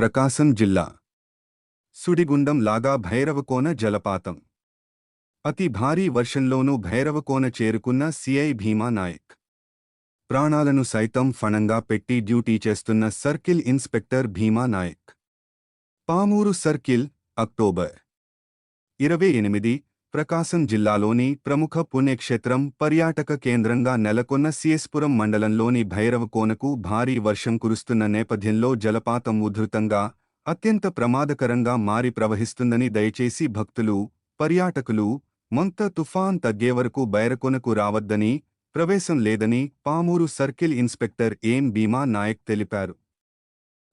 ప్రకాశం జిల్లా. సుడిగుండం లాగా భైరవకోన జలపాతం. అతి భారీ వర్షంలోనూ భైరవకోన చేరుకున్న సిఐ భీమా నాయక్. ప్రాణాలను సైతం ఫణంగా పెట్టి డ్యూటీ చేస్తున్న circle inspector Bhima Nayak. Pamuru circle October. ఇరవై ఎనిమిది ప్రకాశం జిల్లాలోని ప్రముఖ పుణ్యక్షేత్రం పర్యాటక కేంద్రంగా నెలకొన్న సిఎస్పురం మండలంలోని భైరవకోనకు భారీ వర్షం కురుస్తున్న నేపథ్యంలో జలపాతం ఉధృతంగా అత్యంత ప్రమాదకరంగా మారి ప్రవహిస్తుందని దయచేసి భక్తులు పర్యాటకులు మొంత తుఫాన్ తగ్గే వరకు బైరకొనకు రావద్దని ప్రవేశం లేదని పామూరు సర్కిల్ ఇన్స్పెక్టర్ ఏం భీమా నాయక్ తెలిపారు.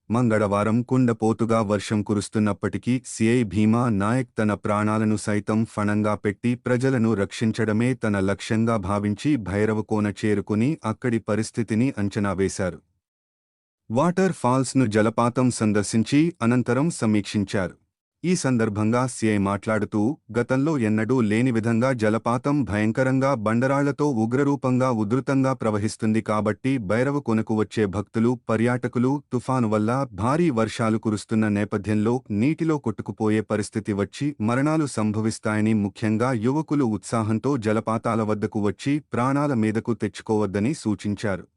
మంగళవారం కుండపోతుగా వర్షం కురుస్తున్నప్పటికీ సిఐ భీమా నాయక్ తన ప్రాణాలను సైతం ఫణంగా పెట్టి ప్రజలను రక్షించడమే తన లక్ష్యంగా భావించి భైరవకోన చేరుకుని అక్కడి పరిస్థితిని అంచనా వేశారు. వాటర్ ఫాల్స్ను జలపాతం సందర్శించి అనంతరం సమీక్షించారు. ఈ సందర్భంగా సిఐ మాట్లాడుతూ గతంలో ఎన్నడూ లేని విధంగా జలపాతం భయంకరంగా బండరాళ్ళతో ఉగ్రరూపంగా ఉధృతంగా ప్రవహిస్తుంది కాబట్టి భైరవ కొనకు వచ్చే భక్తులు పర్యాటకులు తుఫాను వల్ల భారీ వర్షాలు కురుస్తున్న నేపథ్యంలో నీటిలో కొట్టుకుపోయే పరిస్థితి వచ్చి మరణాలు సంభవిస్తాయని ముఖ్యంగా యువకులు ఉత్సాహంతో జలపాతాల వద్దకు వచ్చి ప్రాణాల మీదకు తెచ్చుకోవద్దని సూచించారు.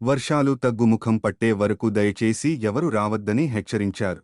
వర్షాలు తగ్గుముఖం పట్టే వరకు దయచేసి ఎవరు రావద్దని హెచ్చరించారు.